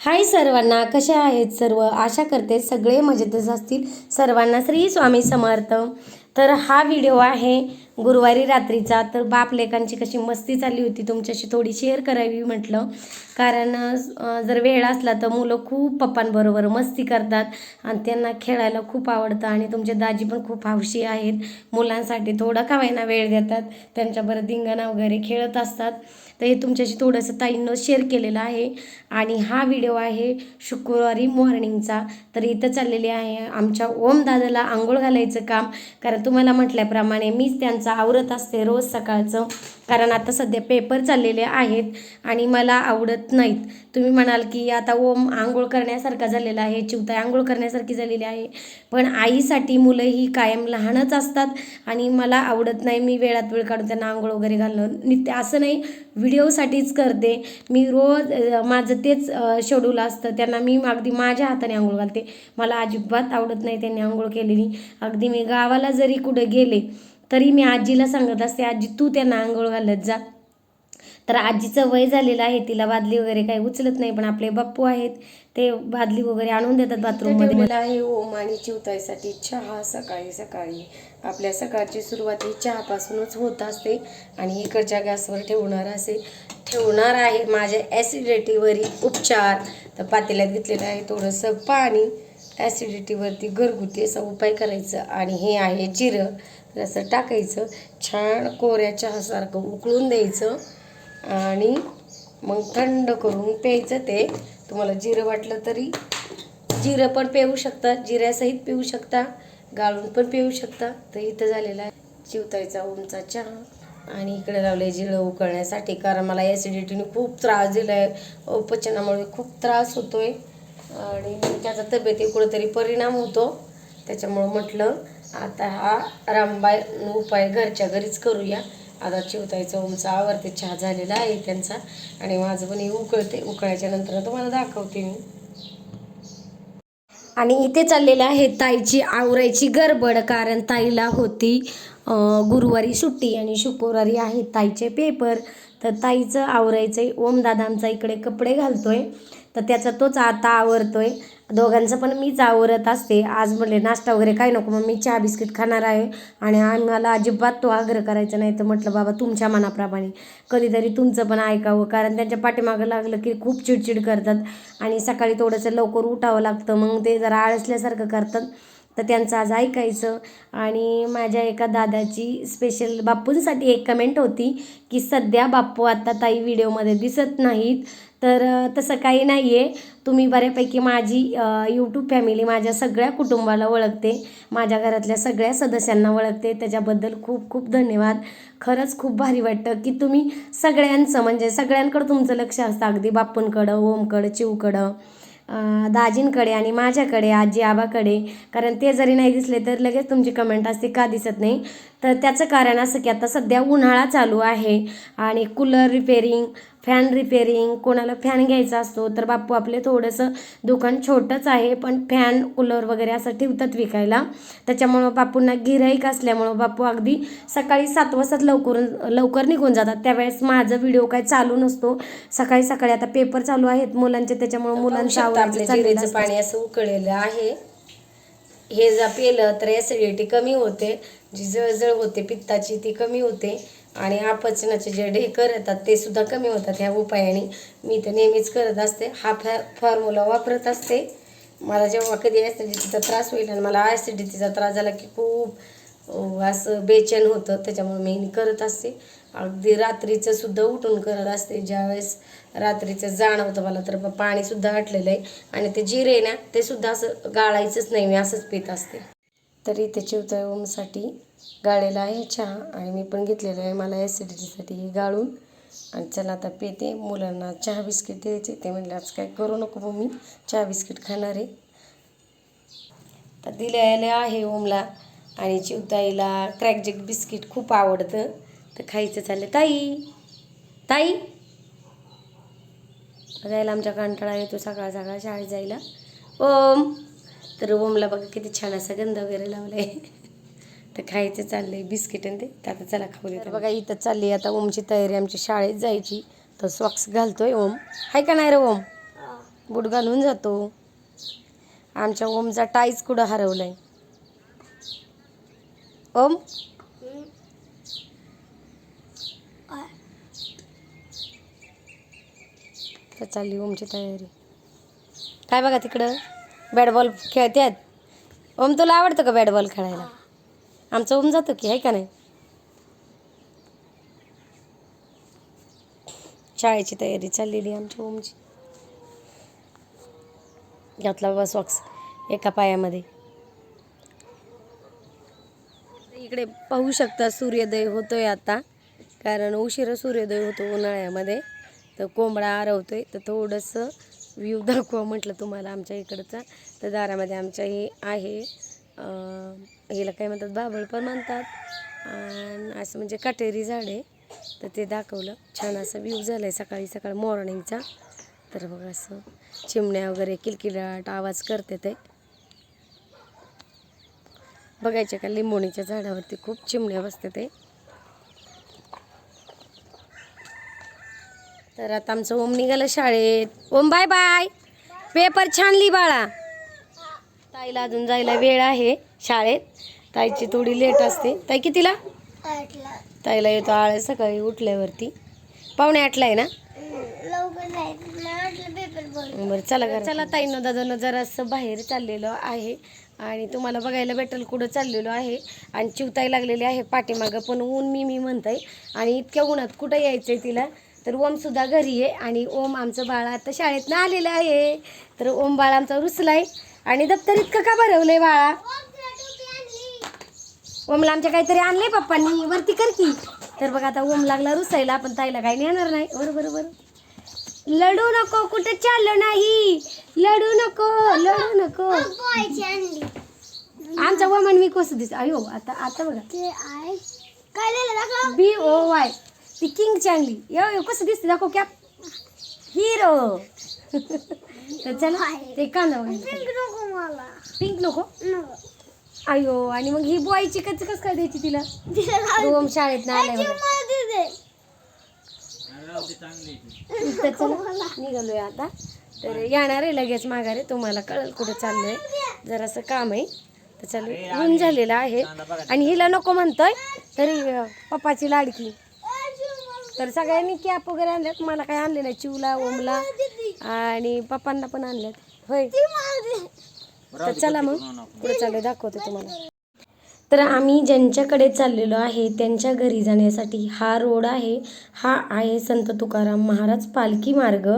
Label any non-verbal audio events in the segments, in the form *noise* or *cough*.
हाय सर्वांना कशा आहेत सर्व? आशा करते सगळे मजेतच असतील. सर्वांना श्री स्वामी समर्थ. तर हा व्हिडिओ आहे गुरुवारी रात्रीचा तर बाप लेकांची कशी मस्ती चालली होती तुमच्याशी थोडी शेअर करावी म्हटलं. कारण जर वेळ असला तर मुलं खूप पप्पांबरोबर मस्ती करतात आणि त्यांना खेळायला खूप आवडतं आणि तुमचे दाजी पण खूप हौशी आहेत. मुलांसाठी थोडा का वेळ देतात त्यांच्याबरोबर धिंगाणा वगैरे खेळत असतात. तर हे तुमच्याशी थोडंसं ताईंनं शेअर केलेलं आहे. आणि हा व्हिडिओ आहे शुक्रवारी मॉर्निंगचा तर इथं चाललेली आहे आमच्या ओम दादाला आंघोळ घालायचं काम. कारण तुम्हाला म्हटल्याप्रमाणे मीच त्यांचं आवरत असते रोज सकाळचं. कारण आता सध्या पेपर चाललेले आहेत आणि मला आवडत नाहीत. तुम्ही म्हणाल की आता ओम आंघोळ करण्यासारखा झालेला आहे चिवताई आंघोळ करण्यासारखी झालेली आहे. पण आईसाठी मुलं ही कायम लहानच असतात आणि मला आवडत नाही मी वेळात वेळ काढून त्यांना आंघोळ वगैरे घालणं. नित्य असं नाही व्हिडिओसाठीच करते. मी रोज माझं तेच शेड्यूल असतं. त्यांना मी अगदी माझ्या हाताने आंघोळ घालते. मला अजिबात आवडत नाही त्यांनी आंघोळ केलेली. अगदी मी गावाला जरी कुठे गेले तरी मी आजीला सांगत असते आजी तू त्यांना आंघोळ घालत जा. तर आजीचं वय झालेलं आहे तिला बादली वगैरे काही उचलत नाही पण आपले बाप्पू आहेत ते बादली वगैरे आणून देतात बाथरूममध्ये आहे ओम आणि चिवताईसाठी चहा सकाळी सकाळी. आपल्या सकाळची सुरुवात ही चहापासूनच होत असते आणि इकडच्या गॅसवर ठेवणार असे. ठेवणार आहे माझ्या ॲसिडिटीवरील उपचार. तर पातेल्यात घेतलेलं आहे थोडंसं पाणी. ॲसिडिटीवरती घरगुती असा उपाय करायचा आणि हे आहे जिरं. तर असं टाकायचं. छान कोऱ्या चहासारखं उकळून द्यायचं. आणि मग थंड करून प्यायचं ते. तुम्हाला जिरं वाटलं तरी जिरं पण पिऊ शकता. जिऱ्यासहित पिऊ शकता. गाळून पण पिऊ शकता. तर इथं झालेला आहे चिवतायचा ओमचा चहा. आणि इकडे लावले जिरं उकळण्यासाठी. कारण मला ॲसिडिटीने खूप त्रास दिला आहे अपचनामुळे खूप त्रास होतो आहे आणि त्याचा तब्येती कुठेतरी परिणाम होतो. त्याच्यामुळं म्हटलं आता हा रामबाय उपाय घरच्या घरीच करूया. आता चिवतायचा उमचा आवडते चहा झालेला आहे त्यांचा. आणि माझं पण उकळते उकळायच्या नंतर तुम्हाला दाखवते मी. आणि इथे चाललेलं आहे ताईची आवरायची गडबड कारण ताईला होती गुरुवारी सुट्टी आणि शुक्रवारी आहे ताईचे पेपर. तर ताईचं आवरायचं आहे ओमदादा आमचा इकडे कपडे घालतोय. तर त्याचा तोच आता आवरतोय. दोघांचं पण मीच आवरत असते. आज म्हणले नाश्ता वगैरे काय नको मग मी चहा बिस्किट खाणार आहे. आणि आम्हाला अजिबात तो आग्रह करायचा नाही. तर म्हटलं बाबा तुमच्या मनाप्रमाणे कधीतरी तुमचं पण ऐकावं. कारण त्यांच्या पाठीमागं लागलं की खूप चिडचिड करतात. आणि सकाळी थोडंसं लवकर उठावं लागतं. मग ते जरा आळसल्यासारखं करतात. तर त्यांचं आज ऐकायचं. आणि माझ्या एका दादाची स्पेशल बाप्पूंसाठी एक कमेंट होती की सध्या बाप्पू आता ताई व्हिडिओमध्ये दिसत नाहीत. तर तसं काही नाही आहे तुम्ही बऱ्यापैकी माझी यूट्यूब फॅमिली माझ्या सगळ्या कुटुंबाला ओळखते. माझ्या घरातल्या सगळ्या सदस्यांना ओळखते. त्याच्याबद्दल खूप खूप धन्यवाद. खरंच खूप भारी वाटतं की तुम्ही सगळ्यांचं म्हणजे सगळ्यांकडं तुमचं लक्ष असतं. अगदी बाप्पूंकडं ओमकडं चिवकडं दाजींकडे आणि माझ्याकडे आजी आबाकडे. कारण ते जरी नाही दिसले तर लगेच तुमची कमेंट असते का दिसत नाही? तर त्याचं कारण असं की आता सध्या उन्हाळा चालू आहे आणि कूलर रिपेरिंग फॅन रिपेरिंग कोणाला फॅन घ्यायचा असतो तर बाप्पू आपले थोडंसं दुकान छोटंच आहे पण फॅन कूलर वगैरे असं ठेवतात विकायला. त्याच्यामुळं बापूंना गिराईक असल्यामुळं बापू अगदी सकाळी सात वाजताच लवकर लवकर निघून जातात. त्यावेळेस माझा व्हिडिओ काय चालू नसतो. सकाळी सकाळी आता पेपर चालू आहेत मुलांचे त्याच्यामुळं मुलांचं आवडायचं. पाणी असं उकळलेलं आहे. हे जर पिलं तर ॲसिडिटी कमी होते. जी जळजळ होते पित्ताची ती कमी होते. आणि अपचनाचे जे ढेकर येतात ते सुद्धा कमी होतात ह्या उपायाने. मी तर नेहमीच करत असते. हा फॅ फॉर्म्युला वापरत असते. मला जेव्हा कधी ॲसिडिटीचा त्रास होईल आणि मला ॲसिडिटीचा त्रास झाला की खूप असं बेचैन होतं. त्याच्यामुळे मी करत असते. अगदी रात्रीचं सुद्धा उठून करत असते. ज्यावेळेस रात्रीचं जाणवतं मला तर पाणीसुद्धा आटलेलं आहे. आणि ते जिरे ना ते सुद्धा असं गाळायचंच नाही. मी असंच पित असते. तरी ते चिवता ओमसाठी. गाळलेला आहे चहा आणि मी पण घेतलेलं आहे मला ॲसिडिटीसाठी गाळून. आणि चला आता पिते. मुलांना चहा बिस्किट द्यायचे. ते म्हणले आज काय करू नको मग मी चहा बिस्किट खाणार आहे. तर दिल्याला आहे ओमला आणि चिवताईला क्रॅकजेक बिस्किट खूप आवडतं. तर खायचं चाललं. ताई! ताई! जायला आमच्या कंटाळा येतो सकाळ सकाळ शाळेत जायला. ओम! तर ओमला बघा किती छान असा गंध वगैरे लावलाय. तर खायचं चाललंय बिस्किट आणि ते. तर आता चला खाऊ दे बघा इथं चालली आता ओमची तयारी आमची शाळेत जायची. तर सॉक्स घालतोय ओम. हाय का नाही रे ओम? बूट घालून जातो. आमच्या ओमचा टाईच कुठं हरवलाय? ओम? तर चालली ओमची तयारी. काय बघा तिकडं? बॅट बॉल खेळतात ओम तुला आवडतं का बॅट बॉल खेळायला? आमचं होऊन जातो की आहे का नाही? शाळेची तयारी चाललेली आमच्या ओमची. घातला बाबा सॉक्स एका पायामध्ये. इकडे पाहू शकता सूर्योदय होतोय आता. कारण उशिरा सूर्योदय होतो उन्हाळ्यामध्ये. तर कोंबडा आरवतोय. तर थोडंसं व्ह्यू दाखवा म्हटलं तुम्हाला आमच्या इकडचा. तर दारामध्ये आमच्या हे आहे हिला काय म्हणतात बाभळ पण म्हणतात. आणि असं म्हणजे काटेरी झाड आहे. तर ते दाखवलं. छान असं व्ह्यू झालं आहे सकाळी सकाळी मॉर्निंगचा तर बघ असं चिमण्या वगैरे किलकिलाट आवाज करते ते. बघायचे का लिंबोणीच्या झाडावरती खूप चिमण्या बसते ते. तर आता आमचं ओम निघालं शाळेत. Om bye bye. पेपर छान ली बाळा. ताईला अजून जायला वेळ आहे. शाळेत. ताईची थोडी लेट असते. ताई कितीला? ताईला येतो आळ सकाळी उठल्यावरती. पावणे आठला आहे ना? बरं चला घरात. चला ताईनं दादानं जरासं बाहेर चाललेलो आहे. आणि तुम्हाला बघायला भेटेल कुठं चाललेलो आहे. आणि चिवताई लागलेली आहे पाठीमागं. पण ऊन मी मी म्हणताय आणि इतक्या उन्हात कुठं यायचंय तिला? तर ओम सुद्धा घरी आहे. आणि ओम आमचं बाळ आता शाळेतनं आलेलं आहे. तर ओम बाळ आमचा रुसलाय. आणि दप्तर इतकं का भरवलंय बाळा? ओमला आमच्या काहीतरी आणलंय पप्पांनी. वरती कर की. तर बघा आता ओम लागला रुसायला पण ताईला काही नेणार नाही. बरोबर बरोबर लढू नको कुठे चाललो नाही. लढू नको लडू नको. आमचा वमन मी कसं दिस अयो आता आता बघा. बी ओ वाय ती किंग चांगली यो यो कसं दिसते? दाखव कॅप हिरो तर चला ते कांदा पिंक नको अयो आणि मग ही बॉयची कच कस काय द्यायची तिला? ओम शाळेत नाही आल्यावर *laughs* निघालोय आता. तर येणार आहे लगेच माघारी. तुम्हाला कळेल कुठं चाललंय. जरासं काम आहे. तर चालू ऊन झालेलं आहे. आणि हिला नको म्हणतोय तरी पप्पाची लाडकी. तर सगळ्यांनी कॅप वगैरे आणल्यात. मला काय आणले नाही. चिवला ओमला. आणि पप्पांना पण आणल्यात. होय. तर चला मग. पुढे चालू दाखवते तुम्हाला. तर आम्ही ज्यांच्याकडे चाललेलो आहे त्यांच्या घरी जाण्यासाठी हा रोड आहे. हा आहे संत तुकाराम महाराज पालखी मार्ग.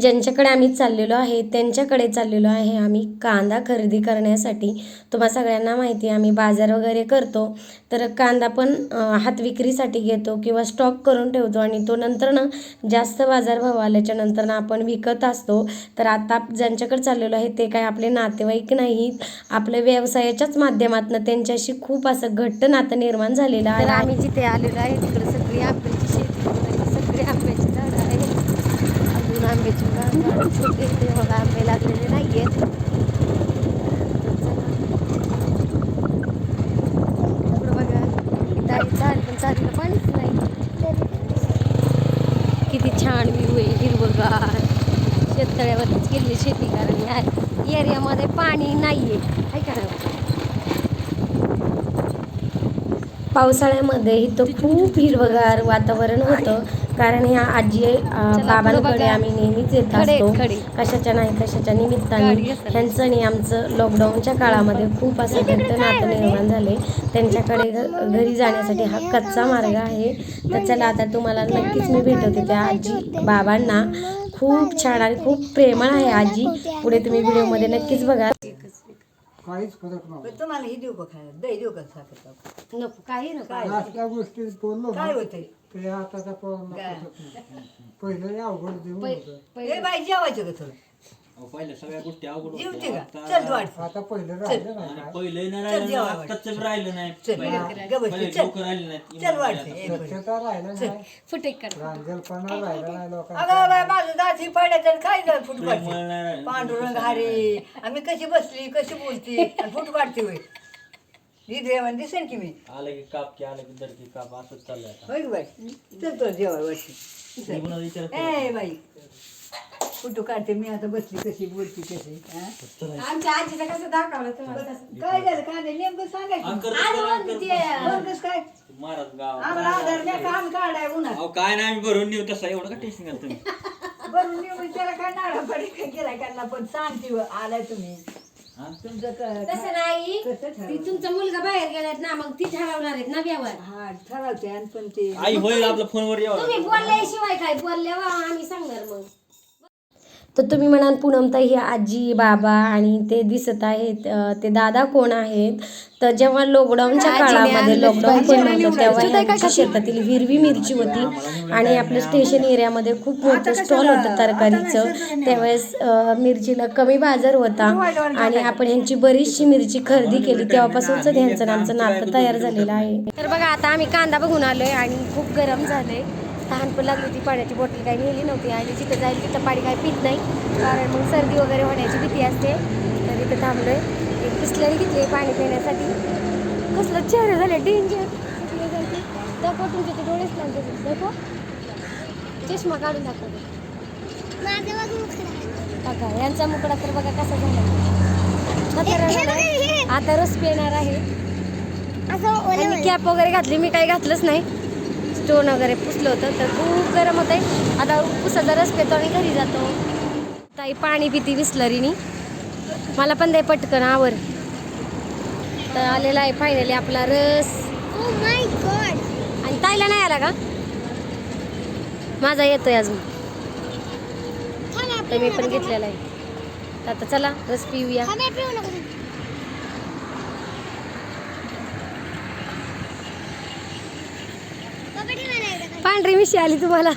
ज्यांच्याकडे आम्ही चाललेलो आहे त्यांच्याकडे चाललेलो आहे आम्ही कांदा खरेदी करण्यासाठी. तुम्हाला सगळ्यांना माहिती आहे आम्ही बाजार वगैरे करतो. तर कांदा पण हात विक्रीसाठी घेतो किंवा स्टॉक करून ठेवतो आणि तो नंतर ना जास्त बाजारभाव आल्याच्यानंतर ना आपण विकत असतो. तर आता ज्यांच्याकडे चाललेलो आहे ते काय आपले नातेवाईक नाहीत. आपल्या व्यवसायाच्याच माध्यमातून त्यांच्याशी खूप असं घट्ट नातं निर्माण झालेलं आहे. आम्ही जिथे आलेलो आहे तिकडे सगळी आंब्याची शेती आणि सगळी आंब्याची झाडं आहेत अजून आंब्याची झाडं बघा आंबे लागलेले नाही आहेत बघा डाळी झाड पण चाललं पाणीच नाही किती छान व्ह्यू आहे हिरवगार. शेततळ्यावरतीच केलेली शेती कारण या एरियामध्ये पाणी नाही आहे आहे का नाही? पावसाळ्यामध्ये इथं खूप हिरवगार वातावरण होतं. कारण ह्या आजी बाबांकडे आम्ही नेहमीच येत असतो. कशाच्या नाही कशाच्या निमित्ताने. त्यांचं आणि आमचं लॉकडाऊनच्या काळामध्ये खूप असं घट्ट नातं निर्माण झाले. त्यांच्याकडे घ- घरी जाण्यासाठी हा कच्चा मार्ग आहे. तर चला आता तुम्हाला नक्कीच मी भेटवते त्या आजी बाबांना. खूप छान आणि खूप प्रेमळ आहे आजी. पुढे तुम्ही व्हिडिओमध्ये नक्कीच बघा. काहीच फरक नव्हता तुम्हाला हे देऊ का खायला? दही देऊ का साखर नको काही नको. नाश्ता गोष्टी बोललो ना काय होतंय? ते आताचा. पहिलं अवघड देऊन होतं. ए बाई जेवायचं का तुला अहो, पहिल्या सगळ्या गोष्टी अवघड जेवते होत्या. का? आता- चल वाट आता पहिलं राहिलं नाही आणि काय पहिले नाही चल राहिलं जेवा. आत्ताच नाही. चल पहिले- ग बस, पहिले चल. लोकं राहिले नाहीत. चल वाटते ए, बरं. स्वच्छता राहिलं नाही. फुटे कर रांजलपणा राहिला नाही लोकांचा. अगं बाय माझं तर काय झालं फुट प्रेमळ काढते? नाही राहिलं. पांडुरंग हरी. आम्ही कशी बसली कशी बोलती आणि फुट काढते होय. ही देवान दिसेल की मी? आलं की काप की आलं की दर की काप असंच चाललंय आता. होय की बाई? चल तो जेवाय वाटते मी कुणाला विचारत ए बाई. फोटो काढते मी आता बसली कशी बोलती कशी हा? आमच्या आजीचा कसं दाखवलं तुम्हाला? तसं काय झालं काय नाही नेमकं सांगायचं. अंकर अंकर बरं कसं काय? महाराज गाव. आम्हाला आधार द्या काम काढाय उन्हात. अहो काय नाही आम्ही भरून नेऊ तसं. एवढं का टेन्शन घाल तुम्ही? *laughs* बरून येऊन त्याला काय नाडा पडे काय केलाय त्यांना पण सांगते व, आलाय तुम्ही. हा? तुमचं क- तसं नाही. कसं ती? तुमचा मुलगा बाहेर गेलात ना मग ती ठरवणार आहेत ना व्यवहार. हा ठरवते आणि पण ते आई होईल आपल्या फोनवर यावं तुम्ही बोलल्याशिवाय काय बोलल्यावर आम्ही सांगणार मग. तर तुम्ही म्हणाल पूनमताई ही आजी बाबा आणि ते दिसत आहेत ते दादा कोण आहेत? तर जेव्हा लॉकडाऊनच्या काळामध्ये लॉकडाऊन पण नव्हतं तेव्हा यांच्या शेतातील हिरवी मिरची होती आणि आपल्या स्टेशन एरियामध्ये खूप मोठं स्टॉल होतं तरकारीचं. त्यावेळेस मिरचीला कमी बाजार होता आणि आपण ह्यांची बरीचशी मिरची खरेदी केली. तेव्हापासूनच ह्यांचं आणि आमचं नातं तयार झालेलं आहे. तर बघा आता आम्ही कांदा बघून आलोय आणि खूप गरम झाले तहान पण लागली होती पाण्याची बॉटल काही नेली नव्हती. आणि जिथं जाईल तिथं पाणी काही पित नाही. कारण मग सर्दी वगैरे होण्याची भीती असते. तर इथं थांबलोय. एक बिस्लरी घेतली पाणी पिण्यासाठी. कसलं चेहरे झाले डेंजर दाखव तुमचे ते डोळेच लागले दाखव. चष्मा काढून दाखव. बघा यांचा मुकडा तर बघा कसा झाला. आता रस पिणार आहे. कॅप वगैरे घातली मी काही घातलंच नाही. स्टोन वगैरे पुसलं होतं तर खूप गरम होत आहे आता पुसाचा रस पितो आणि घरी जातो. ताई पाणी पिती बिस्लरीनी. मला पण दे पटकन आवर. तर आलेला आहे फायनली आपला रस. आणि ताईला नाही आला का? माझा येतोय अजून. तर मी पण घेतलेला आहे. आता चला रस पिऊया. पांढरी मिशी आली तुम्हाला.